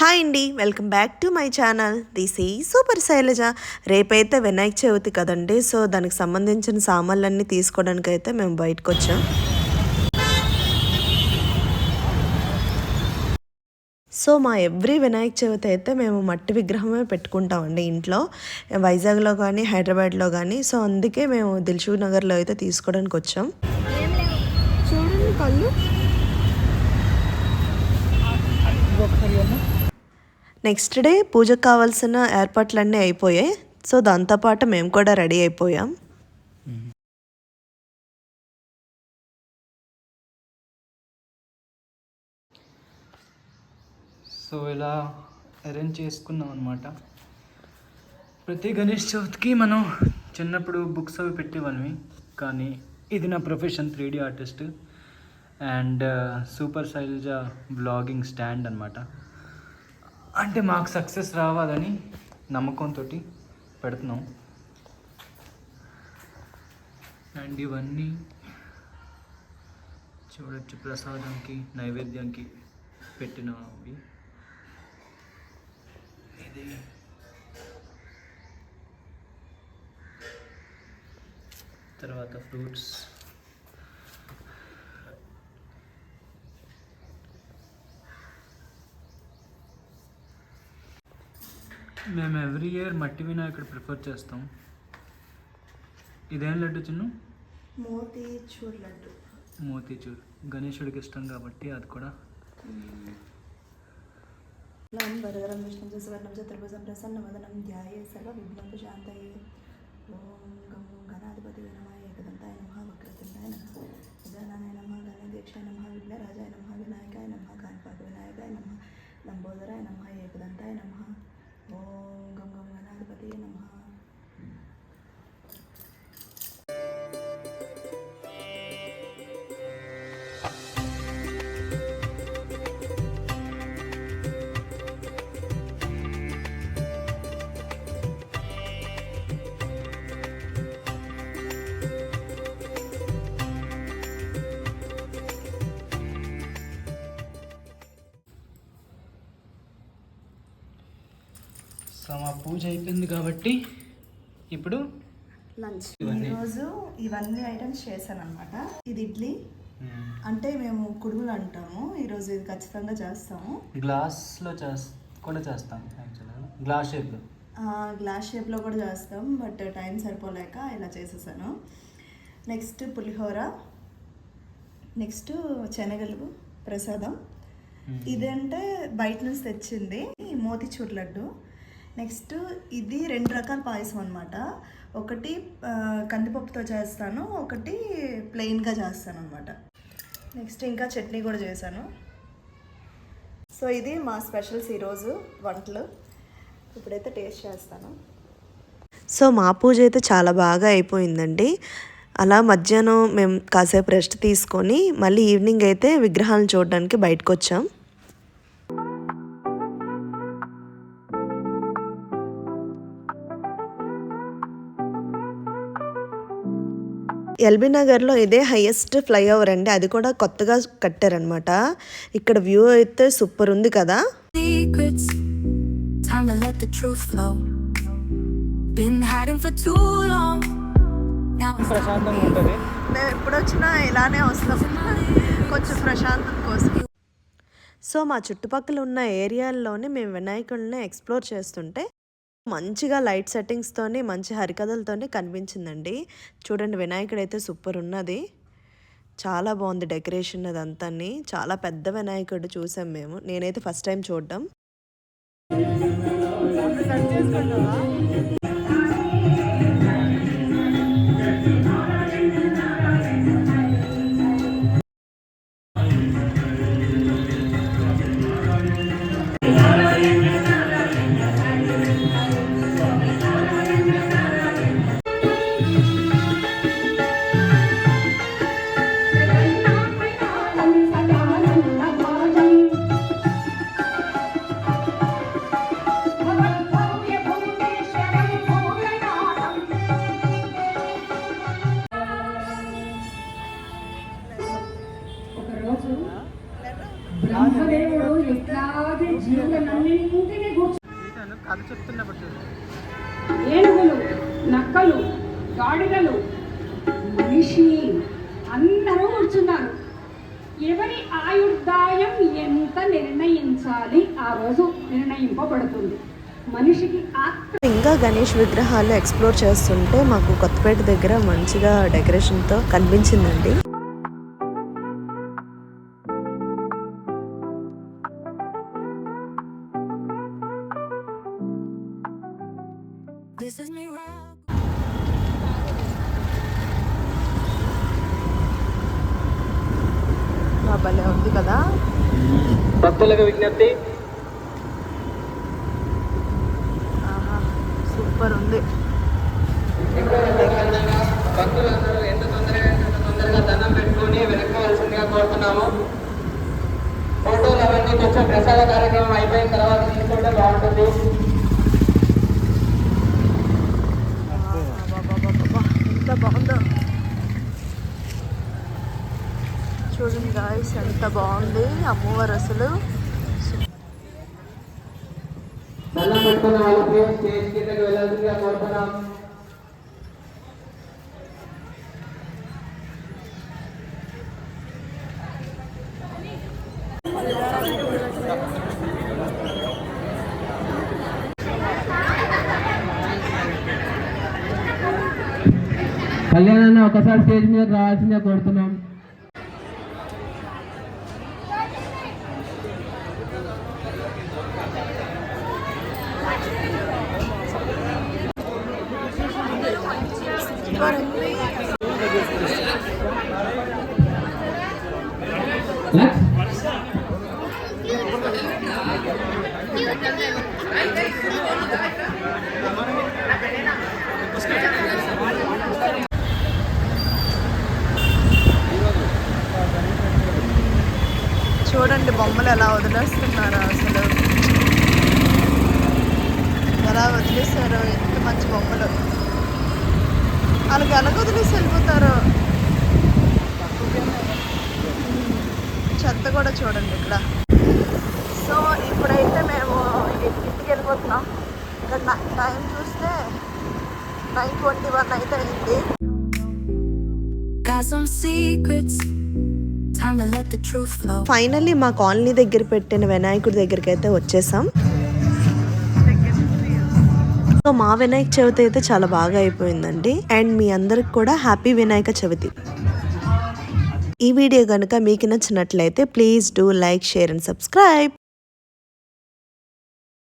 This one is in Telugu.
హాయ్ అండి welcome back to my channel. This ఈ సూపర్ శైలజ. రేపైతే వినాయక చవితి కదండి సో దానికి సంబంధించిన సామాన్లన్నీ తీసుకోవడానికి అయితే మేము బయటకు వచ్చాం సో మా ఎవ్రీ వినాయక చవితి అయితే మేము మట్టి విగ్రహమే పెట్టుకుంటామండి ఇంట్లో. వైజాగ్లో కానీ హైదరాబాద్లో కానీ సో అందుకే మేము దిల్షుక్ నగర్లో అయితే తీసుకోవడానికి వచ్చాం చూడండి కళ్ళు. నెక్స్ట్ డే పూజకు కావాల్సిన ఏర్పాట్లన్నీ అయిపోయాయి. సో దాంతోపాటు మేము కూడా రెడీ అయిపోయాం. సో ఇలా అరేంజ్ చేసుకున్నాం అనమాట ప్రతి గణేష్ చవితికి మనం చిన్నప్పుడు బుక్స్ అవి పెట్టేవాళ్ళమి. కానీ ఇది నా profession three D artist and super Shailaja blogging stand అనమాట అంటే మాకు సక్సెస్ రావాలని నమ్మకంతో పెడుతున్నాం. అండ్ ఇవన్నీ చూడొచ్చు ప్రసాదంకి నైవేద్యంకి పెట్టినవి. ఇది తర్వాత ఫ్రూట్స్. మేము ఎవ్రీ ఇయర్ మట్టి వినాయకుడు ప్రిఫర్ చేస్తాం. ఇదేం లడ్డు చిన్ను? మోతీ చూర్ లడ్డు. మోతీచూర్. గణేశుడికి ఇష్టం కాబట్టి అది కూడా. వరదరం విష్ణుం సువర్ణం చతుర్భుజం ప్రసన్నవదనం ధ్యాయే సర్వ విఘ్నం శాంతయే. ఓం గం గణాధిపతి నమ. ఏకదంతాయ నమ. వక్రతుండాయ నమ. గణాయ నమ. గణేదేక్షాయ నమ. విఘ్నరాజాయ నమ. సో మా పూజ అయిపోయింది కాబట్టి ఇప్పుడు లంచ్? ఈరోజు ఇవన్నీ ఐటమ్స్ చేశాను అనమాట ఇది ఇడ్లీ. అంటే మేము కుడుములు అంటాము. ఈరోజు ఇది ఖచ్చితంగా చేస్తాము. గ్లాస్లో కూడా చేస్తాం యాక్చువల్గా. గ్లాస్ షేప్లో ఆ, గ్లాస్ షేప్లో కూడా చేస్తాం బట్ టైం సరిపోలేక ఇలా చేసేసాను. నెక్స్ట్ పులిహోర నెక్స్ట్ శనగలు ప్రసాదం. ఇదంటే బయట నుంచి తెచ్చింది మోతిచూర్ లడ్డు. నెక్స్ట్ ఇది రెండు రకాల పాయసం అనమాట ఒకటి కందిపప్పుతో చేస్తాను ఒకటి ప్లెయిన్గా చేస్తాను అనమాట నెక్స్ట్ ఇంకా చట్నీ కూడా చేశాను. సో ఇది మా స్పెషల్స్ ఈరోజు వంటలు. ఇప్పుడైతే టేస్ట్ చేస్తాను. సో మా పూజ అయితే చాలా బాగా అయిపోయిందండి. అలా మధ్యాహ్నం మేము కాసేపు రెస్ట్ తీసుకొని మళ్ళీ ఈవినింగ్ అయితే విగ్రహాలను చూడడానికి బయటకు వచ్చాం ఎల్బీ నగర్లో ఇదే హైయెస్ట్ ఫ్లైఓవర్ అండి. అది కూడా కొత్తగా కట్టారనమాట ఇక్కడ వ్యూ అయితే సూపర్ ఉంది కదా. ప్రశాంతంగా ఉంటుంది. మేము ఎప్పుడు వచ్చినా ఇలానే వస్తాం. కొంచెం ప్రశాంతత కోసం. సో మా చుట్టుపక్కల ఉన్న ఏరియాల్లోనే మేము వినాయకుడిని ఎక్స్ప్లోర్ చేస్తుంటే మంచిగా లైట్ సెట్టింగ్స్తోని మంచి హరికథలతోనే కనిపించిందండి. చూడండి వినాయకుడు అయితే సూపర్ ఉన్నది. చాలా బాగుంది డెకరేషన్ అదంతా చాలా పెద్ద వినాయకుడు చూసాం మేము. నేనైతే ఫస్ట్ టైం చూడడం. కథ చెప్తున్నప్పుడు ఏనుగులు నక్కలు గాడిదలు మనిషి అందరూ కూర్చున్నారు. ఎవరి ఆయుర్దాయం ఎంత నిర్ణయించాలి ఆ రోజు నిర్ణయింపబడుతుంది. మనిషికి ఆత్మ ఇంకా గణేష్ విగ్రహాలు ఎక్స్ప్లోర్ చేస్తుంటే మాకు కొత్తపేట దగ్గర మంచిగా డెకరేషన్తో కనిపించిందండి. భలే ఉంది కదా. భక్తులకు విజ్ఞప్తి. ఆహా సూపర్ ఉంది. భక్తులందరూ ఎంత తొందరగా ఎంత తొందరగా దండం పెట్టుకొని వెనక్కవలసిందిగా కోరుతున్నాము. ఫోటోలు అవన్నీ కొంచెం ప్రసాద కార్యక్రమం అయిపోయిన తర్వాత తీసుకుంటే బాగుంటుంది అబ్బబ్బబ్బబ్బబ్బా, ఎంత బాగుందో చూడండి గాయస్ ఎంత బాగుంది అమ్మవారు అసలు. కళ్యాణ్ పెట్టుకున్న ఒకసారి స్టేజ్ మీద రావాల్సిందే కోరుతున్నాం. చూడండి బొమ్మలు ఎలా వదిలేస్తున్నారో అసలు. ఎలా వదిలేస్తారో ఎంత మంచి బొమ్మలు. వాళ్ళకి ఎలా వదిలేసి వెళ్ళిపోతారో. చెత్త కూడా చూడండి ఇక్కడ. సో ఇప్పుడైతే మేము ఇంటికి వెళ్ళిపోతున్నాం ఇక్కడ టైం చూస్తే నైన్ ట్వంటీ వన్ అయితే అయింది ఫైనల్లీ మా కాలనీ దగ్గర పెట్టిన వినాయకుడి దగ్గరికి అయితే వచ్చేసాం. సో మా వినాయక చవితి అయితే చాలా బాగా అయిపోయిందండి. అండ్ మీ అందరికి కూడా హ్యాపీ వినాయక చవితి. ఈ వీడియో కనుక మీకు నచ్చినట్లయితే please do like share and subscribe.